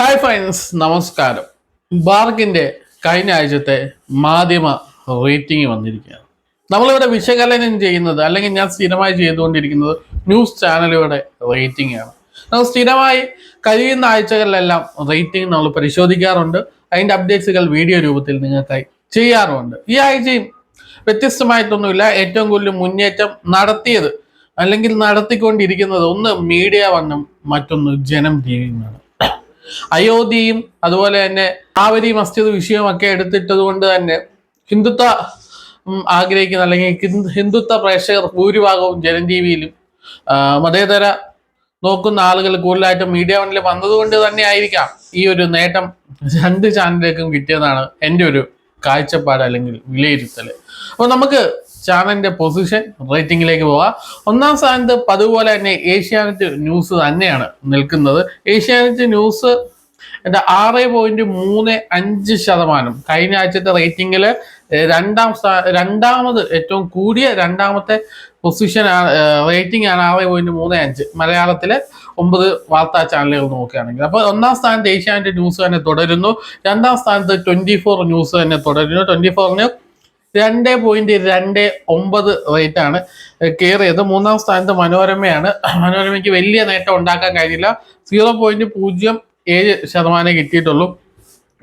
Hi friends നമസ്കാരം. ബാർഗിന്റെ കഴിഞ്ഞ ആഴ്ചത്തെ മാധ്യമ റേറ്റിംഗ് വന്നിരിക്കുകയാണ്. നമ്മളിവിടെ വിശകലനം ചെയ്യുന്നത് അല്ലെങ്കിൽ ഞാൻ സ്ഥിരമായി ചെയ്തുകൊണ്ടിരിക്കുന്നത് ന്യൂസ് ചാനലുകളുടെ റേറ്റിംഗ് ആണ്. നമ്മൾ സ്ഥിരമായി കഴിയുന്ന ആഴ്ചകളിലെല്ലാം റേറ്റിംഗ് നമ്മൾ പരിശോധിക്കാറുണ്ട്. അതിന്റെ അപ്ഡേറ്റ്സുകൾ വീഡിയോ രൂപത്തിൽ നിങ്ങൾക്കായി ചെയ്യാറുമുണ്ട്. ഈ ആഴ്ചയും വ്യത്യസ്തമായിട്ടൊന്നുമില്ല. ഏറ്റവും കൂടുതൽ മുന്നേറ്റം നടത്തിയത് അല്ലെങ്കിൽ നടത്തിക്കൊണ്ടിരിക്കുന്നത് ഒന്ന് മീഡിയ വണ്ണം മറ്റൊന്ന് ജനം ടി വിയുമാണ് അയോധ്യയും അതുപോലെ തന്നെ കാവരി മസ്ജിദ് വിഷയമൊക്കെ എടുത്തിട്ടത് കൊണ്ട് തന്നെ ഹിന്ദുത്വ ആഗ്രഹിക്കുന്ന അല്ലെങ്കിൽ ഹിന്ദുത്വ പ്രേക്ഷകർ ഭൂരിഭാഗവും ജനജീവിയിലും മതേതര നോക്കുന്ന ആളുകൾ കൂടുതലായിട്ടും മീഡിയ വണ്ണിൽ വന്നതുകൊണ്ട് തന്നെ ആയിരിക്കാം ഈ ഒരു നേട്ടം രണ്ട് ചാനലിലേക്കും കിട്ടിയതാണ് എന്റെ ഒരു കാഴ്ചപ്പാട് അല്ലെങ്കിൽ വിലയിരുത്തൽ. അപ്പോൾ നമുക്ക് ചാനലിന്റെ പൊസിഷൻ റേറ്റിംഗിലേക്ക് പോവാം. ഒന്നാം സ്ഥാനത്ത് പതുപോലെ തന്നെ ഏഷ്യാനെറ്റ് ന്യൂസ് തന്നെയാണ് നിൽക്കുന്നത്. ഏഷ്യാനെറ്റ് ന്യൂസ് എന്റെ ആറ് പോയിന്റ് മൂന്ന് അഞ്ച് ശതമാനം. കഴിഞ്ഞ ആഴ്ചത്തെ റേറ്റിംഗിൽ രണ്ടാം സ്ഥാ രണ്ടാമത് ഏറ്റവും കൂടിയ രണ്ടാമത്തെ പൊസിഷൻ റേറ്റിംഗ് ആണ് ആറ് പോയിന്റ് മൂന്ന് അഞ്ച്. മലയാളത്തിലെ ഒമ്പത് വാർത്താ ചാനലുകൾ നോക്കുകയാണെങ്കിൽ. അപ്പോൾ ഒന്നാം സ്ഥാനത്ത് ഏഷ്യാനെറ്റ് ന്യൂസ് തന്നെ തുടരുന്നു. രണ്ടാം സ്ഥാനത്ത് ട്വന്റി ഫോർ ന്യൂസ് തന്നെ തുടരുന്നു. ട്വന്റി ഫോറിന് രണ്ട് പോയിന്റ് രണ്ട് ഒമ്പത് റേറ്റ് ആണ് കയറിയത്. മൂന്നാം സ്ഥാനത്ത് മനോരമയാണ്. മനോരമയ്ക്ക് വലിയ നേട്ടം ഉണ്ടാക്കാൻ കഴിഞ്ഞില്ല. സീറോ പോയിന്റ് പൂജ്യം ഏഴ് ശതമാനം കിട്ടിയിട്ടുള്ളൂ.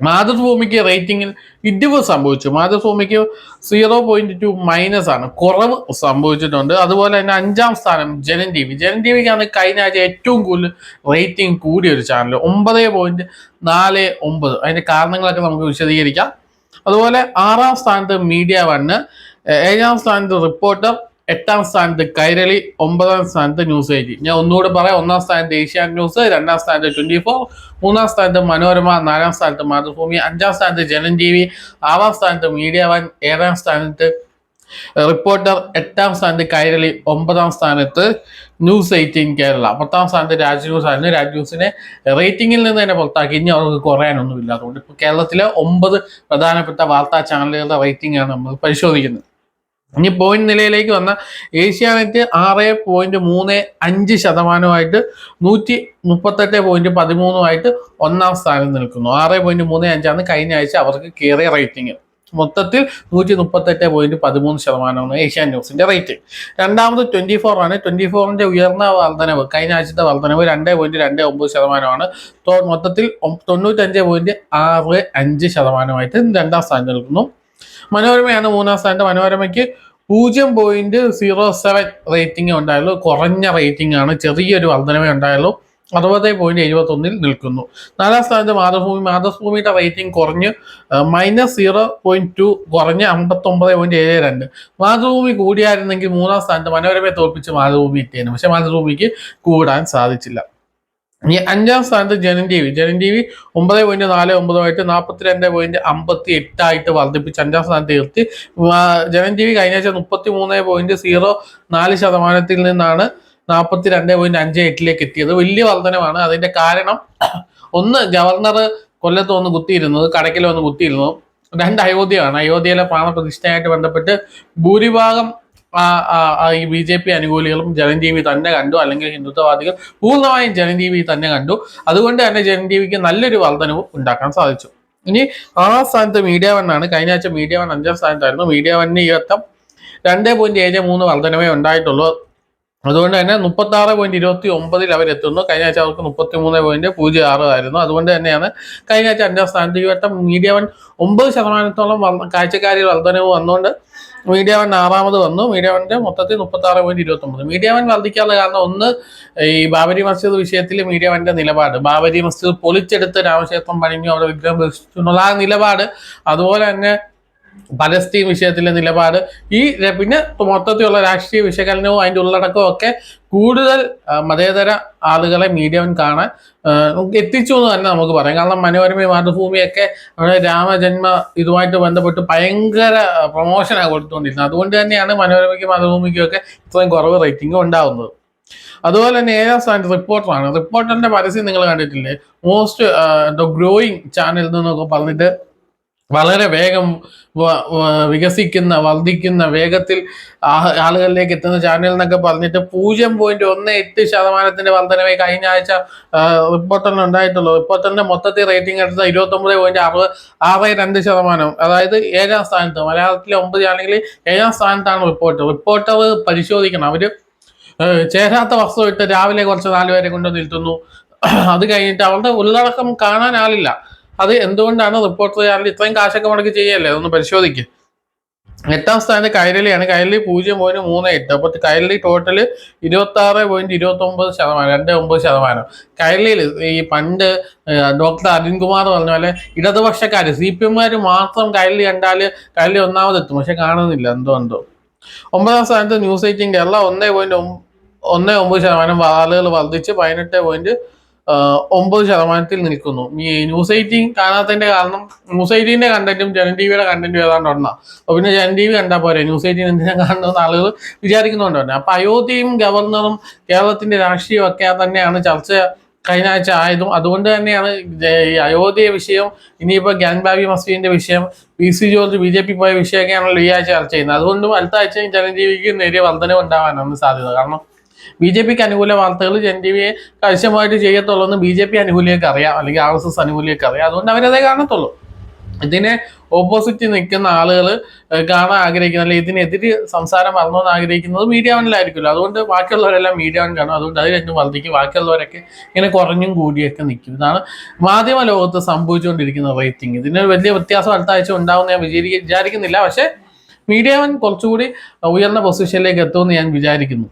മാതൃഭൂമിക്ക് റേറ്റിംഗിൽ ഇടിവ് സംഭവിച്ചു. മാതൃഭൂമിക്ക് സീറോ പോയിന്റ് ടു മൈനസ് ആണ്. കുറവ് സംഭവിച്ചിട്ടുണ്ട്. അതുപോലെ തന്നെ അഞ്ചാം സ്ഥാനം Janam T V. Janam T വിക്കാണ് കഴിഞ്ഞ ആഴ്ച ഏറ്റവും കൂടുതൽ റേറ്റിംഗ് കൂടിയ ഒരു ചാനൽ ഒമ്പത് പോയിന്റ് നാല് ഒമ്പത്. അതിന്റെ കാരണങ്ങളൊക്കെ നമുക്ക് വിശദീകരിക്കാം. അതുപോലെ ആറാം സ്ഥാനത്ത് മീഡിയ വണ്ണ് ഏഴാം സ്ഥാനത്ത് റിപ്പോർട്ടർ എട്ടാം സ്ഥാനത്ത് കൈരളി ഒമ്പതാം സ്ഥാനത്ത് ന്യൂസ് എയ്റ്റി. ഞാൻ ഒന്നുകൂടെ പറയാം. ഒന്നാം സ്ഥാനത്ത് ഏഷ്യാൻ ന്യൂസ് രണ്ടാം സ്ഥാനത്ത് ട്വന്റി ഫോർ മൂന്നാം സ്ഥാനത്ത് മനോരമ നാലാം സ്ഥാനത്ത് മാതൃഭൂമി അഞ്ചാം സ്ഥാനത്ത് ജനം ടി വി ആറാം സ്ഥാനത്ത് മീഡിയ വൺ ഏഴാം സ്ഥാനത്ത് റിപ്പോർട്ടർ എട്ടാം സ്ഥാനത്ത് കൈരളി ഒമ്പതാം സ്ഥാനത്ത് ന്യൂസ് എയ്റ്റീൻ കേരള. പത്താം സ്ഥാനത്ത് രാജ് ന്യൂസ് ആയിരുന്നു. രാജ് ന്യൂസിനെ റേറ്റിംഗിൽ നിന്ന് തന്നെ പുറത്താക്കി. ഇനി അവർക്ക് കുറയാനൊന്നുമില്ല. അതുകൊണ്ട് ഇപ്പോൾ കേരളത്തിലെ ഒമ്പത് പ്രധാനപ്പെട്ട വാർത്താ ചാനലുകളുടെ റേറ്റിംഗാണ് നമ്മൾ പരിശോധിക്കുന്നത്. ഇനി പോയിന്റ് നിലയിലേക്ക് വന്ന ഏഷ്യാനെറ്റ് ആറ് പോയിന്റ് മൂന്ന് അഞ്ച് ശതമാനമായിട്ട് നൂറ്റി മുപ്പത്തെട്ട് പോയിന്റ് പതിമൂന്നുമായിട്ട് ഒന്നാം സ്ഥാനം നിൽക്കുന്നു. ആറ് പോയിന്റ് മൂന്ന് അഞ്ചാണ് കഴിഞ്ഞ ആഴ്ച അവർക്ക് കയറിയ റേറ്റിംഗ് മൊത്തത്തിൽ നൂറ്റി മുപ്പത്തെട്ട് പോയിന്റ് പതിമൂന്ന് ശതമാനമാണ് ഏഷ്യാൻ ന്യൂസിന്റെ റേറ്റ് രണ്ടാമത് ട്വന്റി ഫോർ ആണ്. ട്വന്റി ഫോറിന്റെ ഉയർന്ന വർധനവ് കഴിഞ്ഞ ആഴ്ചത്തെ വർധനവ് രണ്ട് പോയിന്റ് രണ്ട് ഒമ്പത് ശതമാനമാണ്. മൊത്തത്തിൽ തൊണ്ണൂറ്റഞ്ച് പോയിന്റ് ആറ് അഞ്ച് ശതമാനമായിട്ട് രണ്ടാം സ്ഥാനം നിൽക്കുന്നു. മനോരമയാണ് മൂന്നാം സ്ഥാനത്ത്. മനോരമയ്ക്ക് പൂജ്യം പോയിന്റ് സീറോ സെവൻ റേറ്റിംഗ് ഉണ്ടായുള്ളൂ. കുറഞ്ഞ റേറ്റിംഗ് ആണ്. ചെറിയൊരു വർധനമേ ഉണ്ടായുള്ളൂ. അറുപത് പോയിന്റ് എഴുപത്തി ഒന്നിൽ നിൽക്കുന്നു. നാലാം സ്ഥാനത്ത് മാതൃഭൂമി. മാതൃഭൂമിയുടെ റേറ്റിംഗ് കുറഞ്ഞ് മൈനസ് സീറോ പോയിന്റ് ടു കുറഞ്ഞ് അമ്പത്തൊമ്പത് പോയിന്റ് ഏഴ് രണ്ട്. മാതൃഭൂമി കൂടിയായിരുന്നെങ്കിൽ മൂന്നാം സ്ഥാനത്ത് മനോരമയെ തോൽപ്പിച്ച് മാതൃഭൂമി എത്തിയേനെ. പക്ഷെ മാതൃഭൂമിക്ക് കൂടാൻ സാധിച്ചില്ല. ഇനി അഞ്ചാം സ്ഥാനത്ത് Janam T V. Janam T V ഒമ്പത് പോയിന്റ് നാല് ഒമ്പതുമായിട്ട് നാൽപ്പത്തിരണ്ട് പോയിന്റ് അമ്പത്തി എട്ടായിട്ട് വർദ്ധിപ്പിച്ച് അഞ്ചാം സ്ഥാനത്ത് നിർത്തി ജനം ടി വി കഴിഞ്ഞ ആഴ്ച മുപ്പത്തി മൂന്ന് പോയിന്റ് സീറോ നാല് ശതമാനത്തിൽ നിന്നാണ് നാൽപ്പത്തി രണ്ട് പോയിന്റ് അഞ്ച് എട്ടിലേക്ക് എത്തിയത്. വലിയ വർധനമാണ് അതിന്റെ കാരണം ഒന്ന് ഗവർണർ കൊല്ലത്ത് വന്ന് കുത്തിയിരുന്നത് കടക്കിൽ വന്ന് കുത്തിയിരുന്നത്. രണ്ട് അയോധ്യയാണ്. അയോധ്യയിലെ പ്രാണപ്രതിഷ്ഠയായിട്ട് ബന്ധപ്പെട്ട് ഭൂരിഭാഗം ഈ ബി ജെ പി അനുകൂലികളും ജനജീവി തന്നെ കണ്ടു അല്ലെങ്കിൽ ഹിന്ദുത്വവാദികൾ പൂർണമായും ജനജീവി തന്നെ കണ്ടു. അതുകൊണ്ട് തന്നെ ജനജീവിക്ക് നല്ലൊരു വർധനവ് ഉണ്ടാക്കാൻ സാധിച്ചു. ഇനി ആ സ്ഥാനത്ത് മീഡിയ വൺ ആണ്. കഴിഞ്ഞ ആഴ്ച മീഡിയ വൺ അഞ്ചാം സ്ഥാനത്തായിരുന്നു. മീഡിയ വണ്ണിന് ഈ വട്ടം രണ്ട് പോയിന്റ് ഏഴ് മൂന്ന് വർധനവേ ഉണ്ടായിട്ടുള്ളൂ. അതുകൊണ്ട് തന്നെ മുപ്പത്തി ആറ് പോയിന്റ് ഇരുപത്തി ഒമ്പതിൽ അവരെത്തുന്നു കഴിഞ്ഞ ആഴ്ച അവർക്ക് മുപ്പത്തി മൂന്ന് പോയിന്റ് പൂജ്യം ആറ് ആയിരുന്നു. അതുകൊണ്ട് തന്നെയാണ് കഴിഞ്ഞ ആഴ്ച അഞ്ചാം സ്ഥാനത്ത് ഈ വട്ടം മീഡിയ വൺ ഒമ്പത് ശതമാനത്തോളം കാഴ്ചക്കാരിൽ വർധനവ് വന്നുകൊണ്ട് മീഡിയ വൺ ആറാമത് വന്നു. മീഡിയ വണ്ണിന്റെ മൊത്തത്തിൽ മുപ്പത്തി ആറ് പോയിന്റ് ഇരുപത്തി ഒമ്പത് മീഡിയ വൺ വർദ്ധിക്കാനുള്ള കാരണം ഒന്ന് ഈ ബാബരി മസ്ജിദ് വിഷയത്തിൽ മീഡിയ വന്റെ നിലപാട്. ബാബരി മസ്ജിദ് പൊളിച്ചെടുത്ത് രാമക്ഷേത്രം പണിഞ്ഞു അവിടെ വിഗ്രഹം എന്നുള്ള ആ നിലപാട്. അതുപോലെ തന്നെ പലസ്തീൻ വിഷയത്തിലെ നിലപാട് ഈ പിന്നെ മൊത്തത്തിലുള്ള രാഷ്ട്രീയ വിശകലനവും അതിന്റെ ഉള്ളടക്കവും ഒക്കെ കൂടുതൽ മതേതര ആളുകളെ മീഡിയം കാണാൻ എത്തിച്ചു എന്ന് തന്നെ നമുക്ക് പറയാം. കാരണം മനോരമ മാതൃഭൂമിയൊക്കെ അവിടെ രാമജന്മ ഇതുമായിട്ട് ബന്ധപ്പെട്ട് ഭയങ്കര പ്രൊമോഷനാണ് കൊടുത്തുകൊണ്ടിരുന്നത്. അതുകൊണ്ട് തന്നെയാണ് മനോരമയ്ക്കും മാതൃഭൂമിക്കും ഒക്കെ ഇത്രയും കുറവ് റേറ്റിംഗ് ഉണ്ടാവുന്നത്. അതുപോലെ തന്നെ ഏഴാം സ്ഥാനത്ത് റിപ്പോർട്ടറാണ്. റിപ്പോർട്ടറിന്റെ പരസ്യം നിങ്ങൾ കണ്ടിട്ടില്ലേ? മോസ്റ്റ് ഗ്രോയിങ് ചാനൽ എന്നൊക്കെ പറഞ്ഞിട്ട് വളരെ വേഗം വികസിക്കുന്ന വർദ്ധിക്കുന്ന വേഗത്തിൽ ആളുകളിലേക്ക് എത്തുന്ന ചാനൽ എന്നൊക്കെ പറഞ്ഞിട്ട് പൂജ്യം പോയിന്റ് ഒന്ന് എട്ട് ശതമാനത്തിന്റെ വർധനവേ കഴിഞ്ഞ ആഴ്ച റിപ്പോർട്ടറിന് ഉണ്ടായിട്ടുള്ളൂ. റിപ്പോർട്ടറിന്റെ മൊത്തത്തിൽ റേറ്റിംഗ് എടുത്ത ഇരുപത്തി ഒമ്പത് പോയിന്റ് അറുപത് ആറ് രണ്ട് ശതമാനം. അതായത് ഏഴാം സ്ഥാനത്ത് മലയാളത്തിലെ ഒമ്പത് ചാനലിൽ ഏഴാം സ്ഥാനത്താണ് റിപ്പോർട്ടർ റിപ്പോർട്ടർ പരിശോധിക്കണം. അവർ ചേരാത്ത വസ്തു ഇട്ട് രാവിലെ കുറച്ച് നാലുപേരെ കൊണ്ട് നിർത്തുന്നു അത് കഴിഞ്ഞിട്ട് അവരുടെ ഉള്ളടക്കം കാണാൻ ആളില്ല. അത് എന്തുകൊണ്ടാണ് റിപ്പോർട്ടർ ചാനൽ ഇത്രയും കാശൊക്കെ മുടക്കി ചെയ്യല്ലേ? അതൊന്ന് പരിശോധിക്കുക എട്ടാം സ്ഥാനത്ത് കൈരളിയാണ്. കൈരളി പൂജ്യം പോയിന്റ് മൂന്ന് എട്ട്. അപ്പൊ കൈരളി ടോട്ടൽ ഇരുപത്തി ആറ് പോയിന്റ് ഇരുപത്തി ഒമ്പത് ശതമാനം രണ്ട് ഒമ്പത് ശതമാനം. കൈരളിയിൽ ഈ പണ്ട് ഡോക്ടർ അരുൺകുമാർ പറഞ്ഞ പോലെ ഇടതുപക്ഷക്കാർ സി പി എമ്മുകാർ മാത്രം കൈരളി കണ്ടാൽ കൈരളി ഒന്നാമതെത്തും. പക്ഷെ കാണുന്നില്ല. എന്തോ എന്തോ. ഒമ്പതാം സ്ഥാനത്ത് ന്യൂസ് എയ്റ്റീൻ കേരള ഒന്നേ പോയിന്റ് ഒന്ന് ഒമ്പത് ശതമാനം ആളുകൾ വർദ്ധിച്ച് പതിനെട്ട് പോയിന്റ് ഒമ്പത് ശതമാനത്തിൽ നിൽക്കുന്നു. ഈ ന്യൂസ് എയ്റ്റീൻ കാണാത്തതിന്റെ കാരണം ന്യൂസ് എയ്റ്റീന്റെ കണ്ടന്റും ജനൻ ടി വിയുടെ കണ്ടന്റും ഏതാണ്ട് ഒന്നാ. അപ്പൊ പിന്നെ ജനൻ ടി വി കണ്ടാൽ പോരെ? ന്യൂസ് എയ്റ്റീൻ എന്തിനാ കാണുന്നത് ആളുകൾ വിചാരിക്കുന്നുണ്ട് തന്നെ അപ്പൊ അയോധ്യയും ഗവർണറും കേരളത്തിന്റെ രാഷ്ട്രീയം ഒക്കെ തന്നെയാണ് ചർച്ച കഴിഞ്ഞ ആഴ്ച ആയതും. അതുകൊണ്ട് തന്നെയാണ് അയോധ്യ വിഷയം ഇനിയിപ്പോ ഗ്യാൻബാബി മസ്ജിദിന്റെ വിഷയം P C George B J P പോയ വിഷയമൊക്കെയാണല്ലോ ഈ ആഴ്ച ചർച്ച ചെയ്യുന്നത്. അതുകൊണ്ടും അടുത്ത ആഴ്ച ജനജീവിക്ക് നേരിയ വർധനവ് ഉണ്ടാവാനാണ് സാധ്യത. കാരണം ബി ജെ പിക്ക് അനുകൂല വാർത്തകൾ എൻ ടി വിയെ കർശനമായിട്ട് ചെയ്യത്തുള്ളൂ എന്ന് ബി ജെ പി അനുകൂലിയൊക്കെ അറിയാം. അല്ലെങ്കിൽ ആർ എസ് എസ് അനുകൂലിയൊക്കെ അറിയാം. അതുകൊണ്ട് അവരതേ കാണത്തുള്ളൂ. ഇതിനെ ഓപ്പോസിറ്റ് നിൽക്കുന്ന ആളുകൾ കാണാൻ ആഗ്രഹിക്കുന്ന അല്ലെങ്കിൽ ഇതിനെതിരെ സംസാരം വരണമെന്ന് ആഗ്രഹിക്കുന്നത് മീഡിയ വണ്ണിലായിരിക്കുമല്ലോ അതുകൊണ്ട് ബാക്കിയുള്ളവരെല്ലാം മീഡിയ വൺ കാണും. അതുകൊണ്ട് അത് രണ്ടും വർദ്ധിക്കും. ബാക്കിയുള്ളവരൊക്കെ ഇങ്ങനെ കുറഞ്ഞും കൂടിയൊക്കെ നിൽക്കും. ഇതാണ് മാധ്യമ ലോകത്ത് സംഭവിച്ചുകൊണ്ടിരിക്കുന്ന റേറ്റിംഗ് ഇതിന് വലിയ വ്യത്യാസം അടുത്ത ആഴ്ച ഉണ്ടാവുമെന്ന് ഞാൻ വിചാരിക്ക വിചാരിക്കുന്നില്ല. പക്ഷേ മീഡിയ വൺ കുറച്ചുകൂടി ഉയർന്ന പൊസിഷനിലേക്ക് എത്തുമെന്ന് ഞാൻ വിചാരിക്കുന്നു.